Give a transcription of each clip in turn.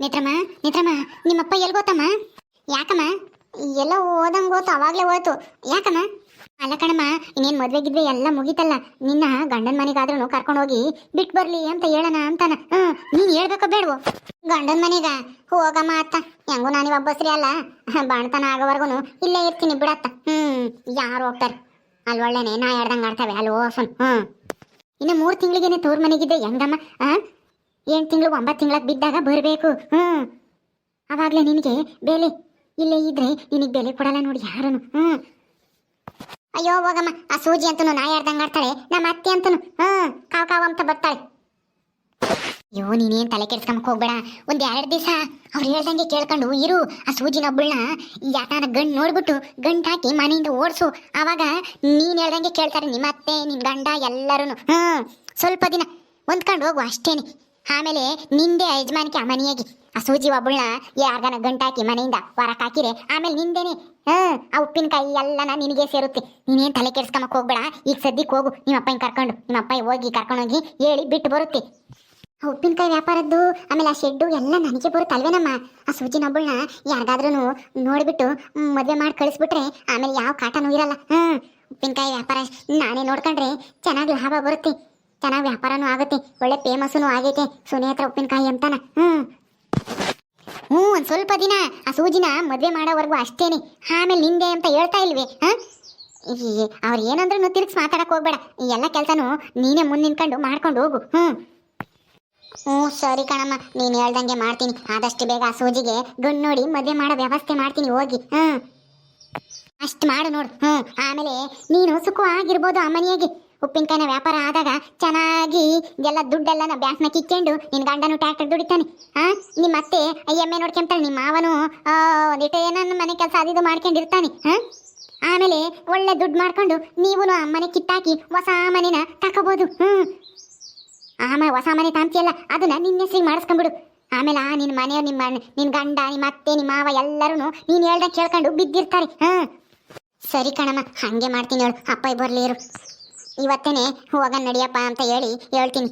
ನೇತ್ರಮ್ಮ ನಿಮ್ಮ ನಿಮ್ಮಪ್ಪ ಎಲ್ಲಿ ಗೊತ್ತಮ್ಮ ಯಾಕಮ್ಮ? ಎಲ್ಲ ಓದಂಗ್ ಗೊತ್ತು ಅವಾಗ್ಲೇ ಹೋಯ್ತು. ಯಾಕಮ್ಮ? ಅಲ್ಲ ಕಣಮ್ಮ, ಇನ್ನೇನ್ ಮದುವೆಗಿದ್ರೆ ಎಲ್ಲ ಮುಗೀತಲ್ಲ. ನಿನ್ನ ಗಂಡನ ಮನೆಗಾದ್ರೂ ಕರ್ಕೊಂಡು ಹೋಗಿ ಬಿಟ್ ಬರ್ಲಿ ಅಂತ ಹೇಳೋಣ ಅಂತಾನ. ಹ್ಞೂ ನೀನ್ ಹೇಳ್ಬೇಕ ಬೇಡವು? ಗಂಡನ ಮನೆಗ? ಹೋಗಮ್ಮ ಅತ್ತ. ಹೆಂಗೂ ನಾನು ಒಬ್ಬಸ್ರಿ ಅಲ್ಲ. ಬಾಣತನ ಆಗೋವರ್ಗುನು ಇಲ್ಲೇ ಇರ್ತೀನಿ ಬಿಡತ್ತ. ಹ್ಮ್, ಯಾರು ಹೋಗ್ತಾರೆ? ಒಳ್ಳೆನೇ ನಾ ಹೇಳ್ದಂಗೆ ಆಡ್ತವೆ, ಅಲ್ಲಿ ಓಸನ್ ಹ್ಞೂ ಇನ್ನು ಮೂರು ತಿಂಗಳಿಗೇನೆ ತೋರ್ ಮನೆಗಿದ್ದೆ, ಹೆಂಗಮ್ಮ? ಆ? ಎಂಟು ತಿಂಗಳು ಒಂಬತ್ತು ತಿಂಗಳಕ್ಕೆ ಬಿದ್ದಾಗ ಬರಬೇಕು. ಹ್ಞೂ ಅವಾಗಲೇ ನಿನಗೆ ಬೆಲೆ ಇಲ್ಲೇ ಇದ್ರೆ ನಿನಗೆ ಬೆಲೆ ಕೊಡಲ್ಲ ನೋಡಿ ಯಾರನು ಹ್ಞೂ ಅಯ್ಯೋ ಹೋಗಮ್ಮ, ಆ ಸೂಜಿ ಅಂತನು ನಾ ಯಾರ್ದಂಗೆ ಆಡ್ತಾಳೆ, ನಮ್ಮ ಅತ್ತೆ ಅಂತನು. ಹ್ಞೂ ಕಾವ್ ಕಾವ್ ಅಂತ ಬರ್ತಾಳೆ. ಅಯ್ಯೋ ನೀನೇನ್ ತಲೆ ಕೆಡ್ಸ್ಕೊಂಬಕ್ ಹೋಗ್ಬೇಡ. ಒಂದ್ ಎರಡ್ ದಿವಸ ಅವ್ರು ಹೇಳ್ದಂಗೆ ಕೇಳ್ಕೊಂಡು ಇರು. ಆ ಸೂಜಿನ ಒಬ್ಬಳನ್ನ ಯಾಟಾನ ಗಂಡ್ ನೋಡ್ಬಿಟ್ಟು ಗಂಟ್ ಹಾಕಿ ಮನೆಯಿಂದ ಓಡಿಸು. ಆವಾಗ ನೀನ್ ಹೇಳ್ದಂಗೆ ಕೇಳ್ತಾರೆ ನಿಮ್ಮ ಅತ್ತೆ ನಿನ್ ಗಂಡ ಎಲ್ಲರೂ ಹ್ಮ್. ಸ್ವಲ್ಪ ದಿನ ಹೊಂದ್ಕೊಂಡು ಹೋಗು ಅಷ್ಟೇನೆ. ಆಮೇಲೆ ನಿಂದೆ ಯಜಮಾನಿಕೆ ಆ ಮನೆಯಾಗಿ ಆ ಸೂಜಿ ಒಬ್ಬಳನ್ನ ಯಾರ್ಗನ ಗಂಟಾಕಿ ಮನೆಯಿಂದ ಹೊರಕ್ಕೆ ಹಾಕಿರೆ, ಆಮೇಲೆ ನಿಂದೇನೆ. ಹ್ಮ್ ಆ ಉಪ್ಪಿನಕಾಯಿ ಎಲ್ಲನ ನಿನಗೆ ಸೇರುತ್ತೆ. ನೀನೇನ್ ತಲೆ ಕೆಡ್ಸ್ಕೊಂಬಕ್ ಹೋಗ್ಬೇಡ. ಈಗ ಸದ್ಯಕ್ಕೆ ಹೋಗು. ನಿಮ್ಮ ಅಪ್ಪನ ಕರ್ಕೊಂಡು, ನಿಮ್ಮ ಅಪ್ಪ ಹೋಗಿ ಕರ್ಕೊಂಡೋಗಿ ಹೇಳಿ ಬಿಟ್ಟು ಬರುತ್ತೆ. ಆ ಉಪ್ಪಿನಕಾಯಿ ವ್ಯಾಪಾರದ್ದು, ಆಮೇಲೆ ಆ ಶೆಡ್ಡು ಎಲ್ಲ ನನಗೆ ಬರುತ್ತೆ ಅಲ್ವೇನಮ್ಮ? ಆ ಸೂಜಿನ ಒಬ್ಬಳನ್ನ ಯಾರಿಗಾದ್ರೂ ನೋಡಿಬಿಟ್ಟು ಮದುವೆ ಮಾಡಿ ಕಳಿಸ್ಬಿಟ್ರೆ ಆಮೇಲೆ ಯಾವ ಕಾಟನೂ ಇರಲ್ಲ. ಹ್ಮ್, ಉಪ್ಪಿನಕಾಯಿ ವ್ಯಾಪಾರ ನಾನೇ ನೋಡ್ಕೊಂಡ್ರೆ ಚೆನ್ನಾಗಿ ಲಾಭ ಬರುತ್ತೆ. ಚೆನ್ನಾಗಿ ವ್ಯಾಪಾರನೂ ಆಗುತ್ತೆ, ಒಳ್ಳೆ ಫೇಮಸ್ನು ಆಗೈತೆ ಸುನೇತ್ರ ಉಪ್ಪಿನಕಾಯಿ ಅಂತಾನ. ಹ್ಮ್. ಹ್ಞೂ ಒಂದು ಸ್ವಲ್ಪ ದಿನ, ಆ ಸೂಜಿನ ಮದುವೆ ಮಾಡೋವರೆಗೂ ಅಷ್ಟೇನೆ. ಆಮೇಲೆ ನಿಂದೆ ಅಂತ ಹೇಳ್ತಾ ಇಲ್ವೇ, ಹಾಂ? ಅವ್ರು ಏನಂದ್ರೂ ತಿರುಗಿಸಿ ಮಾತಾಡಕ್ಕೆ ಹೋಗ್ಬೇಡ. ಈ ಎಲ್ಲ ಕೆಲಸನೂ ನೀನೇ ಮುಂದೆ ನಿಂತ್ಕೊಂಡು ಮಾಡ್ಕೊಂಡು ಹೋಗು ಹ್ಞೂ ಹ್ಞೂ, ಸರಿ ಕಣಮ್ಮ, ನೀನು ಹೇಳ್ದಂಗೆ ಮಾಡ್ತೀನಿ. ಆದಷ್ಟು ಬೇಗ ಆ ಸೂಜಿಗೆ ಗಂಡು ನೋಡಿ ಮದುವೆ ಮಾಡೋ ವ್ಯವಸ್ಥೆ ಮಾಡ್ತೀನಿ, ಹೋಗಿ ಹ್ಞೂ ಅಷ್ಟು ಮಾಡು ನೋಡು ಹ್ಞೂ ಆಮೇಲೆ ನೀನು ಸುಖವಾಗಿರ್ಬೋದು ಆ ಮನೆಯಾಗೆ ಉಪ್ಪಿನಕಾಯಿನ ವ್ಯಾಪಾರ ಆದಾಗ ಚೆನ್ನಾಗಿ ಎಲ್ಲ ದುಡ್ಡೆಲ್ಲ ಬ್ಯಾಂಕ್ನ ಕಿತ್ಕೊಂಡು ನಿನ್ನ ಗಂಡನು ಟ್ರ್ಯಾಕ್ಟರ್ ದುಡಿತಾನೆ. ಹಾ ನಿಮ್ಮ ಅತ್ತೆ ಎಮ್ಮೆ ನೋಡ್ಕೊಂತಾಳೆ, ನಿಮ್ಮ ಮಾವನು ಒಂದಿಟ್ಟು ಏನನ್ನ ಮನೆ ಕೆಲಸ ಅದಿದು ಮಾಡ್ಕೊಂಡಿರ್ತಾನೆ ಹಾ ಆಮೇಲೆ ಒಳ್ಳೆ ದುಡ್ಡು ಮಾಡ್ಕೊಂಡು ನೀವು ಆ ಮನೆ ಕಿತ್ತಾಕಿ ಹೊಸ ಮನೆನ ತಕೋಬೋದು ಹ್ಞೂ ಆಮೇಲೆ ಹೊಸ ಮನೆ ತಾಂತಿಯಲ್ಲ ಅದನ್ನ ನಿನ್ನ ಹೆಸರಿಗೆ ಮಾಡಿಸ್ಕೊಂಬಿಡು. ಆಮೇಲೆ ಆ ನಿನ್ನ ಮನೆಯವ್ರು ನಿಮ್ಮ ನಿನ್ನ ಗಂಡ, ನಿಮ್ಮ ಅತ್ತೆ, ನಿಮ್ಮ ಮಾವ ಎಲ್ಲರೂ ನೀನು ಹೇಳ್ದಂಗೆ ಕೇಳ್ಕೊಂಡು ಬಿದ್ದಿರ್ತಾರೆ ಹಾ ಸರಿ ಕಣಮ್ಮ, ಹಾಗೆ ಮಾಡ್ತೀನಿ ಹೇಳು ಅಪ್ಪ ಬರ್ಲಿ ಇರು. ಇವತ್ತೇನೆ ಹೋಗ ನಡಿಯಪ್ಪ ಅಂತ ಹೇಳಿ ಹೇಳ್ತೀನಿ.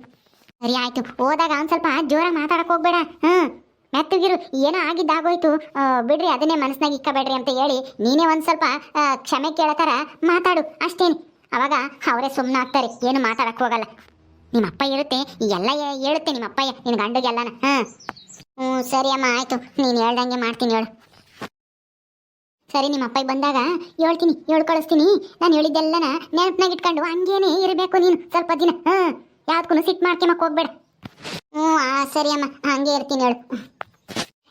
ಸರಿ ಆಯ್ತು. ಹೋದಾಗ ಒಂದ್ ಸ್ವಲ್ಪ ಜೋರಾಗಿ ಮಾತಾಡಕ್ ಹೋಗ್ಬೇಡ. ಹ್ಮ್. ಮೆತ್ತಗಿರು, ಏನೋ ಆಗಿದ್ದಾಗೋಯ್ತು. ಬಿಡ್ರಿ, ಅದನ್ನೇ ಮನಸ್ನಾಗ ಇಕ್ಕಬೇಡ್ರಿ ಅಂತ ಹೇಳಿ ನೀನೇ ಒಂದ್ ಸ್ವಲ್ಪ ಕ್ಷಮೆ ಕೇಳತಾರ ಮಾತಾಡು, ಅಷ್ಟೇನೆ. ಅವಾಗ ಅವರೇ ಸುಮ್ಮನೆ ಆಗ್ತಾರೆ. ಏನು ಮಾತಾಡಕ್ ಹೋಗಲ್ಲ. ನಿಮ್ಮ ಅಪ್ಪ ಇರುತ್ತೆ, ಎಲ್ಲ ಹೇಳುತ್ತೆ ನಿಮ್ಮ ಅಪ್ಪಯ್ಯ ನಿನ್ನ ಗಂಡಗೆಲ್ಲನ. ಹಾ ಹ್ಞೂ ಸರಿ ಅಮ್ಮ, ಆಯ್ತು. ನೀನು ಹೇಳ್ದಂಗೆ ಮಾಡ್ತೀನಿ ಹೇಳು. ಸರಿ, ನಿಮ್ಮ ಅಪ್ಪ ಬಂದಾಗ ಹೇಳ್ತೀನಿ ಹೇಳ್ ಕಳಿಸ್ತೀನಿ ನಾನು ಹೇಳಿದ್ದೆಲ್ಲನ ನೆನಪಿನಾಗ ಇಟ್ಕೊಂಡು ಹಂಗೇನೆ ಇರಬೇಕು ನೀನು, ಸ್ವಲ್ಪ ದಿನ. ಹಾ ಯಾವ್ದಕ್ಕೂ ಸಿಟ್ಟು ಮಾಡ್ಕೊಂಬಕ್ಕೆ ಹೋಗ್ಬೇಡ. ಹ್ಞೂ, ಆ, ಸರಿ ಅಮ್ಮ, ಹಂಗೆ ಇರ್ತೀನಿ ಹೇಳು.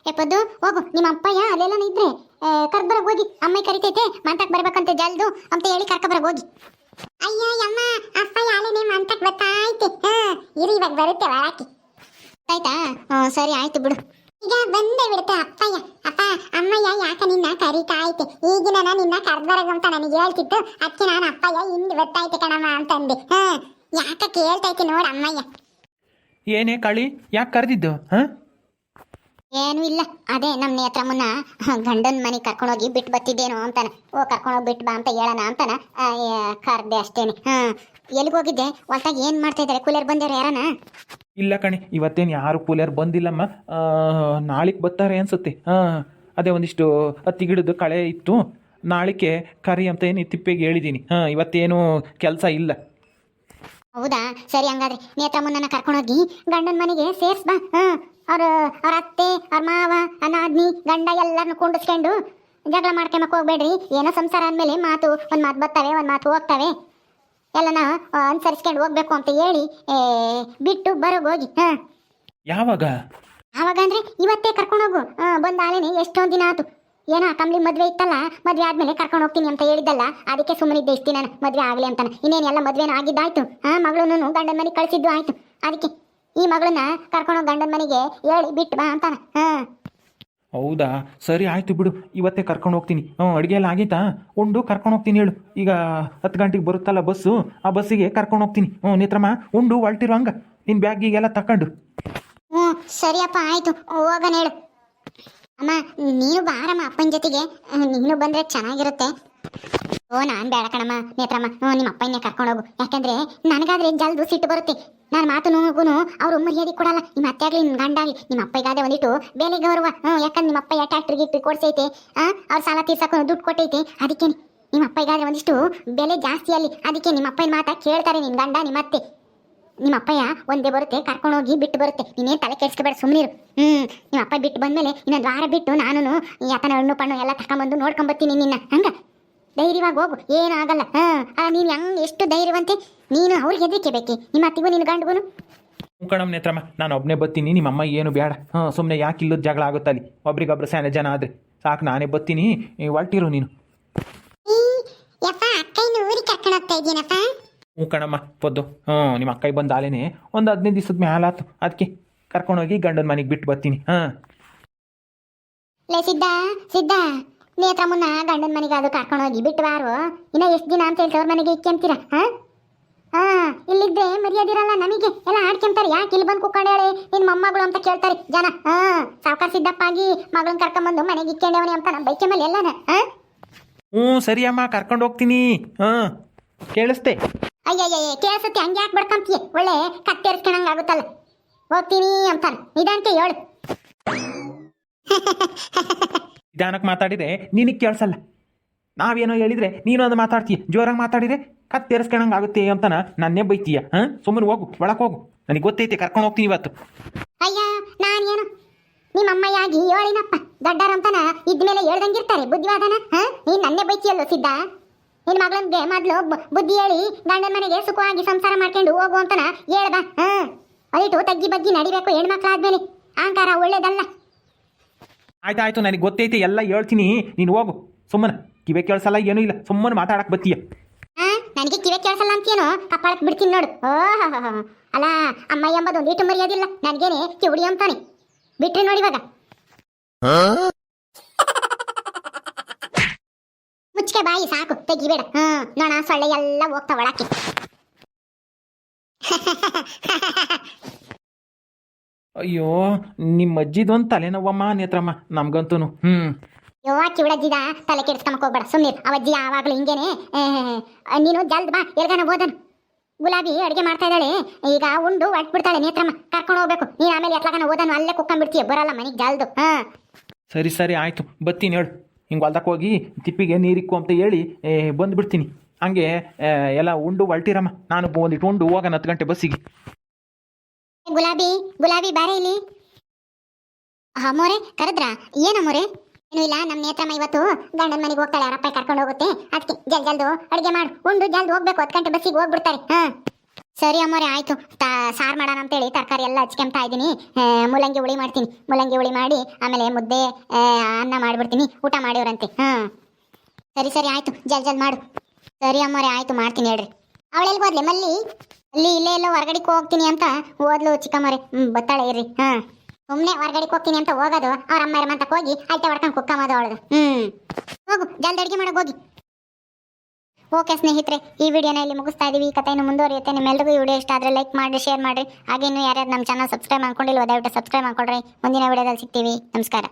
ಎಪ್ಪದ್ದು, ಹೋಗು, ನಿಮ್ಮ ಅಪ್ಪಯ್ಯ ಅಲ್ಲೆಲ್ಲ ಇದ್ರೆ ಕರ್ಬರಗ್ ಹೋಗಿ. ಅಮ್ಮ ಕರಿತೈತೆ, ಮಾತಾಕ್ ಬರ್ಬೇಕಂತೆ ಜಲ್ದು, ಅಂತ ಹೇಳಿ ಕರ್ಕೊಬರಗ್ ಹೋಗಿ. ಅಯ್ಯೋ ಅಮ್ಮ ಅಪ್ಪ ಯಾಲೇನೆ ಮಂತಕ್ ಗೊತ್ತಾಯ್ತು. ಹಾ, ಇರಿ, ಇವಾಗ ಬರುತ್ತೆ ಒಳಕ್ಕೆ ಆಯ್ತಾ? ಸರಿ, ಆಯ್ತು ಬಿಡು. ಈಗ ಬಂದೆ ಬಿಡುತ್ತೆ ಅಪ್ಪಯ್ಯ. ಅಪ್ಪ ಅಮ್ಮಯ್ಯ ಯಾಕೆ ನಿನ್ನ ಕರೀತಾ ಐತೆ ಈಗಿನ ನಿನ್ನ ಕರ್ದರಗಂತ ನನಗೆ ಹೇಳ್ತಿತ್ತು. ಅದಕ್ಕೆ ನಾನು ಅಪ್ಪಯ್ಯ ಇಂದು ಗೊತ್ತಾಯ್ತು ಕಣಮ್ಮ ಅಂತಂದೆ. ಹಾ ಯಾಕೆ ಕೇಳ್ತೈತಿ ನೋಡ ಅಮ್ಮಯ್ಯ. ಏನೇ ಕಳಿ ಯಾಕೆ ಕರೆದಿದ್ದು ಹಾಂ? ಏನು ಇಲ್ಲ. ಅದೇ ನಮ್ಮ ನೇತ್ರಮ್ಮನ ಗಂಡನ ಮನೆ ಕರ್ಕೊಂಡೋಗಿ ಬಿಟ್ಟು ಬತ್ತಿದ್ದೇನೋ ಅಂತಾನೆ. ಓ ಕರ್ಕೊಂಡೋಗಿ ಬಿಟ್ಟು ಬಾ ಅಂತ ಹೇಳೋಣ ಅಂತಾನೆ. ಕರ್ದೆ ಅಷ್ಟೇನೆ. ಹಾ ಎಲ್ಲಿಗೆ ಹೋಗಿದ್ದೆ? ಹೊಲ್ತಾಗ ಏನು ಮಾಡ್ತಾ ಇದ್ದಾರೆ ಕೂಲರ್ ಬಂದಿರೋ ಯಾರನ? ಇಲ್ಲ ಕಣೆ ಇವತ್ತೇನು ಯಾರು ಕೂಲರ್ ಬಂದಿಲ್ಲಮ್ಮ. ನಾಳೆಗೆ ಬರ್ತಾರೆ ಅನ್ಸುತ್ತೆ. ಹಾಂ ಅದೇ ಒಂದಿಷ್ಟು ಹತ್ತಿ ಗಿಡದ ಕಳೆ ಇತ್ತು. ನಾಳಿಕೆ ಕರಿ ಅಂತ ಏನು ತಿಪ್ಪೆಗೆ ಹೇಳಿದ್ದೀನಿ ಹಾಂ ಇವತ್ತೇನು ಕೆಲಸ ಇಲ್ಲ. ಹೌದಾ? ಸರಿ ಹಂಗಾದ್ರೆ ಕರ್ಕೊಂಡು ಕರ್ಕೊಂಡೋಗಿ ಗಂಡನ ಮನೆಗೆ ಸೇರ್ಸ್ ಬಾ. ಹಾ ಅವ್ರ ಅವ್ರ ಅತ್ತೆ ಅವ್ರ ಮಾವ ಅನಾದ್ನಿ ಗಂಡ ಎಲ್ಲರನ್ನು ಕುಂಡಿಸ್ಕೊಂಡು ಜಗಳ ಮಾಡ್ಕೊಂಬಕ್ ಹೋಗ್ಬೇಡ್ರಿ. ಏನೋ ಸಂಸಾರ ಅಂದಮೇಲೆ ಮಾತು ಒಂದು ಮಾತು ಬರ್ತವೆ ಒಂದು ಮಾತು ಹೋಗ್ತವೆ. ಎಲ್ಲನ ಅನುಸರಿಸ್ಕೊಂಡು ಹೋಗ್ಬೇಕು ಅಂತ ಹೇಳಿ ಏ, ಬಿಟ್ಟು ಬರೋಗೋಗಿ ಹೋಗಿ ಹಾ. ಯಾವಾಗ? ಆವಾಗ ಅಂದ್ರೆ ಇವತ್ತೇ ಕರ್ಕೊಂಡೋಗು ಹೋಗು. ಬಂದ ಆಲೇನೆ ಎಷ್ಟೊಂದು ದಿನ ಆತು. ಏನೋ ಕಮ್ಲಿ ಮದ್ವೆ ಇತ್ತಲ್ಲ ಮದ್ವೆ ಆದ್ಮೇಲೆ ಕರ್ಕೊಂಡು ಹೋಗ್ತೀನಿ ಅಂತ ಹೇಳಿದ್ದಲ್ಲ ಅದಕ್ಕೆ ಸುಮ್ಮನಿದ್ದೆ ಇಷ್ಟು ನಾನು ಮದ್ವೆ ಆಗ್ಲಿ ಅಂತಾನೆ. ಇನ್ನೇನೆಲ್ಲ ಮದ್ವೆ ಮದ್ವೆನ ಆಗಿದ್ದಾಯ್ತು. ಹಾ ಮಗಳನ್ನು ಗಂಡನ ಮನೆಗೆ ಕಳಿಸಿದ್ದು ಆಯ್ತು. ಅದಕ್ಕೆ ಈ ಮಗಳನ್ನ ಕರ್ಕೊಂಡು ಗಂಡನ ಮನೆಗೆ ಹೇಳಿ ಬಿಟ್ಟು ಬಾ ಅಂತಾನ. ಹಾ. ಹೌದಾ? ಸರಿ, ಆಯಿತು ಬಿಡು. ಇವತ್ತೇ ಕರ್ಕೊಂಡು ಹೋಗ್ತೀನಿ. ಹ್ಞೂ, ಅಡುಗೆ ಎಲ್ಲ ಆಗೈತಾ ಉಂಡು, ಕರ್ಕೊಂಡು ಹೋಗ್ತೀನಿ ಹೇಳು. ಈಗ ಹತ್ತು ಗಂಟೆಗೆ ಬರುತ್ತಲ್ಲ ಬಸ್ಸು, ಆ ಬಸ್ಸಿಗೆ ಕರ್ಕೊಂಡು ಹೋಗ್ತೀನಿ. ಹ್ಞೂ, ನೇತ್ರಮ್ಮ, ಉಂಡು ಹೊಲ್ಟಿರೋ ಹಂಗೆ ನಿನ್ನ ಬ್ಯಾಗಿಗೆಲ್ಲ ತಕೊಂಡು. ಹ್ಞೂ ಸರಿಯಪ್ಪ ಆಯ್ತು. ಹೋಗೋಣ ಹೇಳು. ಅಮ್ಮ, ನೀನು ಬಾರಮ್ಮ ಅಪ್ಪನ ಜೊತೆಗೆ. ನೀನು ಬಂದರೆ ಚೆನ್ನಾಗಿರುತ್ತೆ. ಓ, ನಾನ್ ಬೇಡ ಕಣಮ್ಮ, ನೇತ್ರಮ್ಮ. ಹ್ಞೂ ನಿಮ್ಮ ಇನ್ನೇ ಕರ್ಕೊಂಡು ಹೋಗು. ಯಾಕಂದ್ರೆ ನನಗಾದ್ರೆ ಜಲ್ದು ಸಿಟ್ಟು ಬರುತ್ತೆ. ನಾನು ಮಾತು ನೋಗುನು ಅವ್ರು ಮರ್ಯಾದೆ ಕೊಡಲ್ಲ. ನಿಮ್ಮ ಅತ್ತೆ ಆಗಲಿ ನಿಮ್ಮ ಗಂಡ ಆಗಲಿ ನಿಮ್ಮ ಅಪ್ಪಗಾದ್ರೆ ಒಂದಿಟ್ಟು ಬೆಲೆ ಗೌರವ. ಹ್ಞೂ ಯಾಕಂದ್ರೆ ನಿಮ್ಮ ಅಪ್ಪ ಟ್ಯಾಕ್ಟ್ರಿ ಗಿಟ್ರಿ ಕೊಡ್ಸೈತೆ. ಅವ್ರ ಸಾಲ ತೀರ್ಸಕ್ಕೆ ದುಡ್ಡು ಕೊಟ್ಟೈತೆ. ಅದಕ್ಕೆ ನಿಮ್ಮ ಅಪ್ಪಗಾದ್ರೆ ಒಂದಿಷ್ಟು ಬೆಲೆ ಜಾಸ್ತಿ ಅಲ್ಲಿ. ಅದಕ್ಕೆ ನಿಮ್ಮ ಅಪ್ಪನ ಮಾತಾ ಕೇಳ್ತಾರೆ ನಿಮ್ಮ ಗಂಡ ನಿಮ್ಮ ಅತ್ತೆ. ನಿಮ್ಮ ಅಪ್ಪಯ್ಯ ಒಂದೇ ಬರುತ್ತೆ, ಕರ್ಕೊಂಡು ಹೋಗಿ ಬಿಟ್ಟು ಬರುತ್ತೆ. ನೀನೇನು ತಲೆ ಕೆಡ್ಸ್ಕೊಬೇಡ ಸುಮ್ಮನಿರು ಹ್ಮ್, ನಿಮ್ಮ ಅಪ್ಪ ಬಿಟ್ಟು ಬಂದ್ಮೇಲೆ ಇನ್ನೊಂದು ವಾರ ಬಿಟ್ಟು ನಾನು ಯಾತನ ಹಣ್ಣು, ಪಣ್ಣು ಎಲ್ಲ ತಗೊಂಬಂದು ನೋಡ್ಕೊಂಬರ್ತೀನಿ ನಿನ್ನ. ಹಂಗ? ಧೈರ್ಯವಾಗಿ ಹೋಗು. ಏನಾಗಲ್ಲ. ಹಾ ನೀನು ಹೆಂಗ್ ಎಷ್ಟು ಧೈರ್ಯವಂತೆ? ನೀನು ಅವ್ರಿಗೆ ಹೆದರಿಕೆ ಬೇಕೆ? ನಿಮ್ಮ ಅತ್ತಿಗೂ ನಿನ್ನ ಗಂಡಗೂನು? ಕಣಮ್ ನೇತ್ರಮ್ಮ ನಾನು ಒಬ್ಬನೇ ಬರ್ತೀನಿ ನಿಮ್ಮಮ್ಮ ಏನು ಬೇಡ. ಹಾಂ ಸುಮ್ಮನೆ ಯಾಕೆ ಇಲ್ಲದ ಜಗಳ ಆಗುತ್ತಲ್ಲಿ ಒಬ್ರಿಗೊಬ್ರು ಸ್ಯಾನೆ ಜನ ಆದರೆ ಸಾಕು ನಾನೇ ಬತ್ತೀನಿ. ಈ ಹೊರ್ಟಿರು ನೀನು. ಹ್ಞೂ ಕಣಮ್ಮ ಪದ್ದು. ಹ್ಞೂ ನಿಮ್ಮ ಅಕ್ಕೈ ಬಂದು ಆಲೇನೆ ಒಂದು ಹದಿನೈದು ದಿವಸದ ಮೇಲೆ ಆತು. ಅದಕ್ಕೆ ಕರ್ಕೊಂಡೋಗಿ ಗಂಡನ ಮನೆಗೆ ಬಿಟ್ಟು ಬರ್ತೀನಿ ಹಾಂ. ಸಿದ್ಧ ಸಿದ್ಧ ಸಿದ್ಧ ನೇತ್ರಮ್ಮನ್ನ ಗಂಡನ ಮನೆಗೆ ಅದು ಕರ್ಕೊಂಡು ಹೋಗಿ ಬಿಟ್ಟು ಬಾರು ಇನ್ನ ಎಷ್ಟು ದಿನ ಅಂತ ಹೇಳ್ತವ್ರ ಮನೆಗೆ ಇಕ್ಕೆಂತೀರ ಹಾ? ಹಾ ಇಲ್ಲಿದ್ದೆ ಮರ್ಯಾದಿರಲ್ಲ ನಮಗೆ. ಎಲ್ಲ ಆಡ್ಕೊಂತಾರೆ ಯಾಕೆ ಇಲ್ಲಿ ಬಂದು ಹೇಳಿ ನಿನ್ ಮೊಮ್ಮಗಳು ಅಂತ ಕೇಳ್ತಾರೆ ಜನ. ಹಾ ಸಾವುಕಾರ ಸಿದ್ದಪ್ಪ ಆಗಿ ಮಗಳನ್ನ ಕರ್ಕೊಂಬಂದು ಮನೆಗೆ ಇಕ್ಕೊಂಡೇವನಿ ಅಂತ ನಮ್ಮ ಬೈಕೆ ಮೇಲೆ ಎಲ್ಲನ ಹಾ ಹ್ಞೂ ಸರಿ ಅಮ್ಮ ಕರ್ಕೊಂಡು ಹೋಗ್ತೀನಿ. ಹಾಂ ಕೇಳಿಸ್ತೆ. ಅಯ್ಯಯ್ಯ ಕೇಳಿಸುತ್ತೆ ಹಂಗೆ ಯಾಕೆ ಬಡ್ಕೊಂತೀಯ ಒಳ್ಳೆ ಕತ್ತೆರ್ಸ್ಕೊಂಡಂಗೆ ಆಗುತ್ತಲ್ಲ ಹೋಗ್ತೀನಿ ಅಂತಾನೆ ನಿಧಾನಕ್ಕೆ ಹೇಳು ನಿಧಾನಕ್ಕೆ ಮಾತಾಡಿದ್ರೆ ನಿನಗೆ ಕೇಳಿಸಲ್ಲ. ನಾವೇನೋ ಹೇಳಿದರೆ ನೀನು ಅದು ಮಾತಾಡ್ತೀಯ. ಜೋರಾಗಿ ಮಾತಾಡಿದರೆ ಕತ್ತೆರೆಸ್ಕೊಳಂಗೆ ಆಗುತ್ತೆ ಅಂತನ ನನ್ನೇ ಬೈತೀಯ. ಹಾಂ? ಸುಮ್ಮನೆ ಹೋಗು ಒಳಕ್ಕೆ ಹೋಗು. ನನಗೆ ಗೊತ್ತೈತೆ, ಕರ್ಕೊಂಡು ಹೋಗ್ತೀನಿ ಇವತ್ತು. ಅಯ್ಯ, ನಾನೇನು? ನಿಮ್ಮ ಅಮ್ಮಯ್ಯಾಗಿ ಹೇಳಿನಪ್ಪ ದೊಡ್ಡರಂತನ ಇದ್ಮೇಲೆ ಹೇಳ್ದಂಗಿರ್ತಾರೆ ಬುದ್ಧಿವಾದನ. ಹಾಂ? ನೀನು ನನ್ನೇ ಬೈತಿಯಲ್ಲ ಸಿದ್ಧ? ನಿನ್ನ ಮಗಳಿಗೆ ಮೊದಲು ಬುದ್ಧಿ ಹೇಳಿ ಗಂಡನ ಮನೆಗೆ ಸುಖವಾಗಿ ಸಂಸಾರ ಮಾಡ್ಕೊಂಡು ಹೋಗು ಅಂತನ ಹೇಳ್ದ. ಹಾಂ? ಅದಿಟ್ಟು ತಗ್ಗಿ ಬಗ್ಗಿ ನಡಿಬೇಕು ಹೆಣ್ಮಕ್ಳಾದ್ಮೇಲೆ. ಅಹಂಕಾರ ಒಳ್ಳೇದಲ್ಲ. ಆಯ್ತು ಆಯ್ತು ನನಗೆ ಗೊತ್ತೈತೆ ಎಲ್ಲ ಹೇಳ್ತೀನಿ. ನೀನು ಹೋಗು. ಸುಮ್ಮನೆ ಕಿವೆ ಕೇಳಿಸಲ್ಲ ಏನೂ ಇಲ್ಲ. ಸುಮ್ಮನೆ ಮಾತಾಡಕ್ಕೆ ಬತ್ತೀಯ. ಹಾ ನನಗೆ ಕಿವೆ ಕೇಳಿಸಲ್ಲ ಅಂತೇನೋ ಕಪ್ಪಾಳಕ್ ಬಿಡ್ತೀನಿ ನೋಡು. ಓಹ್ ಅಲ್ಲ ಅಮ್ಮ ಎಂಬುದು ಒಂದೀಟು ಮರ್ಯಾದಿಲ್ಲ. ನನಗೇನೆ ಕಿವುಡಿ ಅಂತಾನೆ. ಬಿಟ್ರಿ ನೋಡಿ ಇವಾಗ. ಮುಚ್ಕೆ ಬಾಯಿ ಸಾಕು. ತೆಗಿಬೇಡ. ಹ್ಮ್ ನೋಣ ಸೊಳ್ಳೆ ಎಲ್ಲ ಹೋಗ್ತಾ ಒಳಕ್ಕೆ. ಅಯ್ಯೋ ನಿಮ್ಮ ಅಜ್ಜಿದೊಂದು ತಲೆನೋವಮ್ಮ ನೇತ್ರಮ್ಮ ನಮ್ಗಂತೂ ಹ್ಞೂ ಯೋ ಕಿವಿಡಜ್ಜಿದ ತಲೆ ಕೆಡಿಸ್ಕೊಂಬಕ್ ಹೋಗ್ಬೇಡ ಸುಮ್ಮನೆ ಅವಜ್ಜಿ ಯಾವಾಗಲೂ ಹಿಂಗೇನೆ. ನೀನು ಜಲ್ದ್ ಬಾ ಎಲ್ಗಾನ ಹೋದನು ಗುಲಾಬಿ ಅಡುಗೆ ಮಾಡ್ತಾ ಇದ್ದಾಳೆ. ಈಗ ಉಂಡು ಬಿಡ್ತಾಳೆ ನೇತ್ರಮ್ಮ. ಕರ್ಕೊಂಡು ಹೋಗ್ಬೇಕು. ನೀನು ಆಮೇಲೆ ಎತ್ಲಾಗನ ಹೋದನು ಅಲ್ಲೇ ಕುಕ್ಕಂಬಿಡ್ತೀಯ. ಬರಲ್ಲ ಮನೆಗೆ ಜಲ್ದು. ಹಾ. ಸರಿ ಸರಿ ಆಯ್ತು. ಬತ್ತೀನಿ ಹೇಳು. ಹಿಂಗೆ ಹೊಲ್ದಕ್ಕೆ ಹೋಗಿ ತಿಪ್ಪಿಗೆ ನೀರಿಕ್ಕು ಅಂತ ಹೇಳಿ ಏ, ಬಂದ್ಬಿಡ್ತೀನಿ. ಹಂಗೆ ಏ, ಎಲ್ಲ ಉಂಡು ಹೊಲ್ಟಿರಮ್ಮ. ನಾನು ಒಂದಿಟ್ಟು ಉಂಡು ಹೋಗೋಣ ಹತ್ತು ಗಂಟೆ ಬಸ್ಸಿಗೆ. ಗುಲಾಬಿ ಗುಲಾಬಿ ಬಾರೆ ಇಲ್ಲಿ. ಅಮ್ಮೋರೆ ಕರೆದ್ರ ಏನಮ್ಮೋರೆ ಏನು ಇಲ್ಲ ನಮ್ಮ ನೇತ್ರಮ್ಮ ಇವತ್ತು ಗಂಡನ ಮನೆಗೆ ಹೋಗ್ತಾಳೆ ಅವರಪ್ಪ ಕರ್ಕೊಂಡು ಹೋಗುತ್ತೆ. ಅದಕ್ಕೆ ಜಲ್ ಜಲ್ದು ಅಡುಗೆ ಮಾಡು. ಉಂಡು, ಜಲ್ದು ಹೋಗ್ಬೇಕು, ಹತ್ತು ಗಂಟೆ ಬಸ್ಸಿಗೆ ಹೋಗ್ಬಿಡ್ತಾರೆ. ಹಾ. ಸರಿ ಅಮ್ಮೋರೆ, ಆಯ್ತು. ತಾ- ಸಾರು ಮಾಡೋಣ ಅಂತೇಳಿ, ತರಕಾರಿ ಎಲ್ಲ ಹಚ್ಕೊಂತಾ ಇದ್ದೀನಿ. ಮೂಲಂಗಿ ಹುಳಿ ಮಾಡ್ತೀನಿ. ಮೂಲಂಗಿ ಹುಳಿ ಮಾಡಿ, ಆಮೇಲೆ ಮುದ್ದೆ ಅನ್ನ ಮಾಡಿಬಿಡ್ತೀನಿ. ಊಟ ಮಾಡಿವ್ರಂತೆ. ಹಾ. ಸರಿ ಸರಿ, ಆಯ್ತು. ಜಲ್ ಜಲ್ ಮಾಡು. ಸರಿ ಅಮ್ಮೋರೆ, ಆಯ್ತು, ಮಾಡ್ತೀನಿ ಹೇಳ್ರಿ. ಅವಳೆಲ್ಲಿ ಹೋದ್ಲೆ? ಮಲ್ಲಿ, ಅಲ್ಲಿ ಇಲ್ಲೇ ಎಲ್ಲೋ ಹೊರಗಡೆಗೆ ಹೋಗ್ತೀನಿ ಅಂತ ಓದ್ಲು ಚಿಕ್ಕಮ್ಮರೆ ಹ್ಮ್, ಬತ್ತಾಳೆ ಇರ್ರಿ. ಹಾ. ಸುಮ್ಮನೆ ಹೊರಗಡೆ ಹೋಗ್ತೀನಿ ಅಂತ ಹೋಗೋದು. ಅವ್ರ ಅಮ್ಮ ಅಂತ ಹೋಗಿ ಅಳ್ತೆ ಹೊಡ್ಕೊಂಡು ಕುಕ್ಕಮದು ಅವಳದು. ಹ್ಮ್. ಹೋಗು, ಜಲ್ದಿ ಅಡುಗೆ ಮಾಡಕ್ ಹೋಗಿ. ಓಕೆ ಸ್ನೇಹಿತರೆ, ಈ ವಿಡಿಯೋನ ಇಲ್ಲಿ ಮುಗಿಸ್ತಾ ಇದೀವಿ. ಈ ಕಥೆಯನ್ನು ಮುಂದುವರಿಯುತ್ತೆ. ನಿಮ್ಮೆಲ್ಲರಿಗೂ ಈ ವಿಡಿಯೋ ಇಷ್ಟ ಆದರೆ ಲೈಕ್ ಮಾಡಿ ಶೇರ್ ಮಾಡಿ ಹಾಗೆ ಇನ್ನು ಯಾರ್ಯಾರು ನಮ್ಮ ಚಾನಲ್ ಸಬ್ಸ್ಕ್ರೈಬ್ ಮಾಡ್ಕೊಂಡಿಲ್ಲ ದಯವಿಟ್ಟು ಸಬ್ಸ್ಕ್ರೈಬ್ ಮಾಡ್ಕೊಡ್ರಿ ಮುಂದಿನ ವಿಡಿಯೋದಲ್ಲಿ ಸಿಗ್ತೀವಿ. ನಮಸ್ಕಾರ.